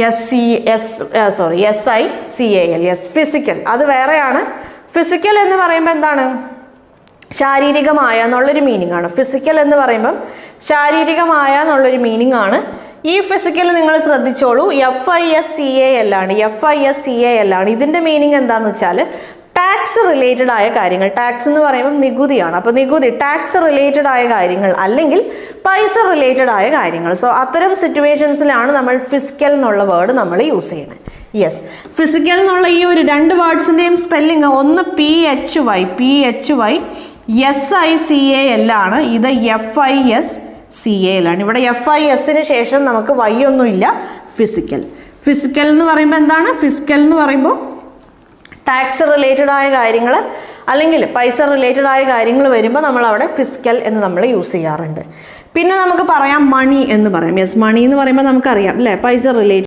S C S sorry S I C A L S physical അത് വേറെയാണ്. Physical എന്ന് പറയുമ്പോൾ എന്താണ്? ശാരീരികമായ എന്നുള്ളൊരു മീനിങ് ആണ്. ഫിസിക്കൽ എന്ന് പറയുമ്പം ശാരീരികമായ എന്നുള്ളൊരു മീനിങ് ആണ്. ഈ ഫിസിക്കൽ നിങ്ങൾ ശ്രദ്ധിച്ചോളൂ. F I S C A L ആണ്. F I S C A L ആണ്. ഇതിന്റെ മീനിങ് എന്താണെന്ന് വെച്ചാൽ ടാക്സ് റിലേറ്റഡ് ആയ കാര്യങ്ങൾ. ടാക്സ് എന്ന് പറയുമ്പോൾ നികുതിയാണ്. അപ്പോൾ നികുതി ടാക്സ് റിലേറ്റഡ് ആയ കാര്യങ്ങൾ അല്ലെങ്കിൽ പൈസ റിലേറ്റഡ് ആയ കാര്യങ്ങൾ. സോ അത്തരം സിറ്റുവേഷൻസിലാണ് നമ്മൾ ഫിസിക്കൽ എന്നുള്ള വേർഡ് നമ്മൾ യൂസ് ചെയ്യുന്നത് യെസ് ഫിസിക്കൽ എന്നുള്ള ഈ ഒരു രണ്ട് വേർഡ്സിന്റെയും സ്പെല്ലിങ് ഒന്ന് P H Y P H Y S I C A L ആണ്. ഇത് F I S C A L ആണ്. ഇവിടെ എഫ് ഐ എസിന് ശേഷം നമുക്ക് വൈ ഒന്നുമില്ല ഫിസിക്കൽ ഫിസിക്കൽ എന്ന് പറയുമ്പോൾ എന്താണ്? ഫിസിക്കൽ എന്ന് പറയുമ്പോൾ ടാക്സ് റിലേറ്റഡ് ആയ കാര്യങ്ങൾ അല്ലെങ്കിൽ പൈസ റിലേറ്റഡ് ആയ കാര്യങ്ങൾ വരുമ്പോൾ നമ്മൾ അവിടെ ഫിസിക്കൽ എന്ന് നമ്മൾ യൂസ് ചെയ്യാറുണ്ട്. പിന്നെ നമുക്ക് പറയാം മണി എന്ന് പറയാം. യെസ് മണി എന്ന് പറയുമ്പോൾ നമുക്കറിയാം അല്ലേ? പൈസ റിലേറ്റഡ്